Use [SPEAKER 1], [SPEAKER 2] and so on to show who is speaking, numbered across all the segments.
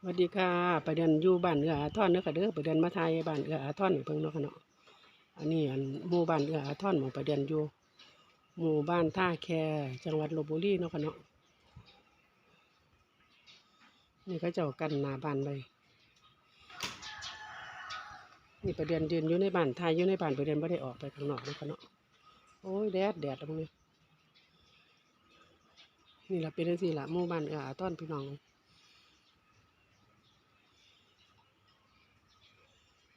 [SPEAKER 1] สวัสดีค่ะไปเด็นอยู่บ้านเอืออาทรเด้อค่ะเด้อปเด็นมาไทยบ้านเอืออาทรให้เพิ่งเนาะค่ะเนาะอันนี้อันหมู่บ้านเอืออาทรหมู่ปเด็นอยู่หมู่บ้านท่าแคจังหวัดลบบุรีเนาะค่ะเนาะนี่ก็เจ้ากันหนาบ้านไปนี่ไปเด็นยืนอยู่ในบ้านไทยอยู่ในบ้านไปเด็นไม่ได้ออกไปข้างนอกเนาะค่ะเนาะโอ้ยแดดแดดตรงนี้นี่ละเป็นจังซี่ละหมู่บ้านเอืออาทรพี่น้องนี่ห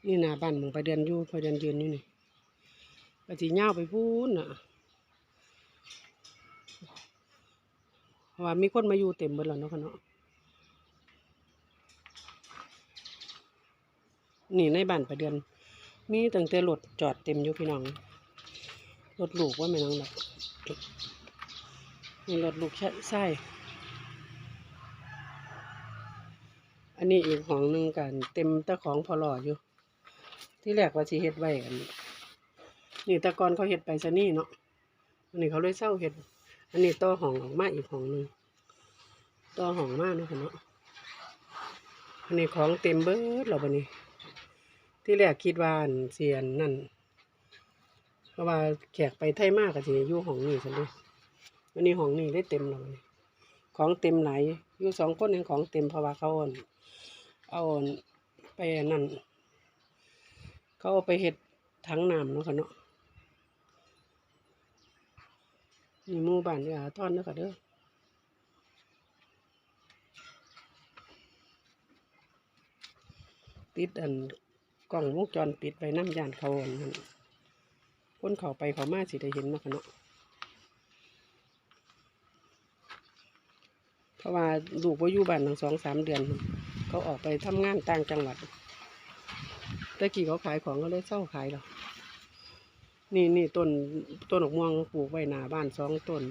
[SPEAKER 1] นี่นาบ้านมึงไปเดือนอยู่ไปเดือนยืนอยู่นี่ปฏิญาไปพูนน่ะว่ามีคนมาอยู่เต็มเบิดแล้วเนาะค่ะเนาะนี่ในบ้านไปเดือน มีตั้งแต่รถจอดเต็มอยู่พี่น้องรถลูกว่าไม่น้องแบบนี่รถลูกใช่อันนี้อีกของหนึ่งกัน เต็มตะของพอหล่ออยู่ ที่แรกว่าสิเฮ็ดไว้อันนี่แตะกอนเขาเฮ็ดไปซะนี่เนาะอันนี้เขาเลยเศร้าเฮ็ด อันนี้ต่อห้องออกมาอีกห้องหนึ่งต่อห้องมาเนะคะเนาะอันนี้ของเต็มเบิดแล้วบัดนี้ ที่แรกคิดว่านเสียนนั่นเพราะว่าแขกไปไทยมากก็สิอยู่ห้องนี้ซั่นเด้อันนี้ห้องนี้ได้เต็มแล้วบัดนี้ของเต็มหลายอยู่สองคนยังของเต็มเพราะว่าเขาเอาอันเอาอันไปนนั่น เขาเอาไปเห็ดถังน้ำเนาะค่ะเนาะนี่มู่บ้านเด้ออาทอนเนาะค่ะเด้อติดอันกล้องวงจรปิดไปน้ำยานเขาอันนั้นคนเขาไปเขามาสิได้เห็นเนาะค่ะเนาะเพราะว่าลูกว่าอยู่บ้านตั้งสองสามเดือน เขาออกไปทำงานต่างจังหวัด ต่กี้เขาขายของก็เลยเศร้าขายแล้วนี่นี่ต้นต้นดอกม่วงปลูกไว้หนาบ้านสองต้น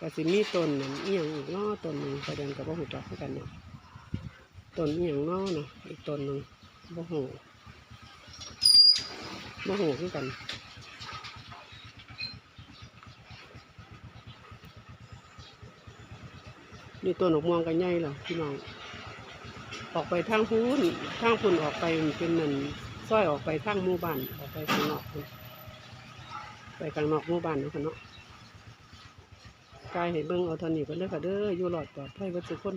[SPEAKER 1] ก็สิมีต้นนั่นเอียงอีกนอต้นหนึ่งประเด็นกับบ่หูจักกันเนาะต้นเอียงนอเนาะอีกต้นหนึ่งบ่หูบ่หูคือกันนี่ต้นดอกม่วงกันใหญ่แล้วพี่น้องออกไปทางพูนทางพูนออกไปเป็นนั่น ซอยออกไปทางหมู่บ้านออกไปข้างนอกไปข้างนอกหมู่บ้านเนาะค่ะเนาะกายให้เบิ่งเอาเท่านี้ก็เลยค่ะเด้ออยู่หลอดปลอดภัยวัดสุคน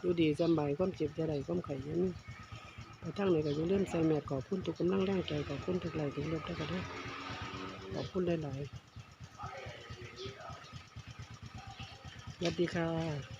[SPEAKER 1] อยู่ดีสำบายความเจ็บจะได้ความไข่ยันไปทางไหนก็อย่าลืมใส่แมสขอบคุณทุกกำลังแรงใจขอบคุณทุกไหลถึงเลือกได้ค่ะเด้อขอบคุณหลายๆสวัสดีค่ะ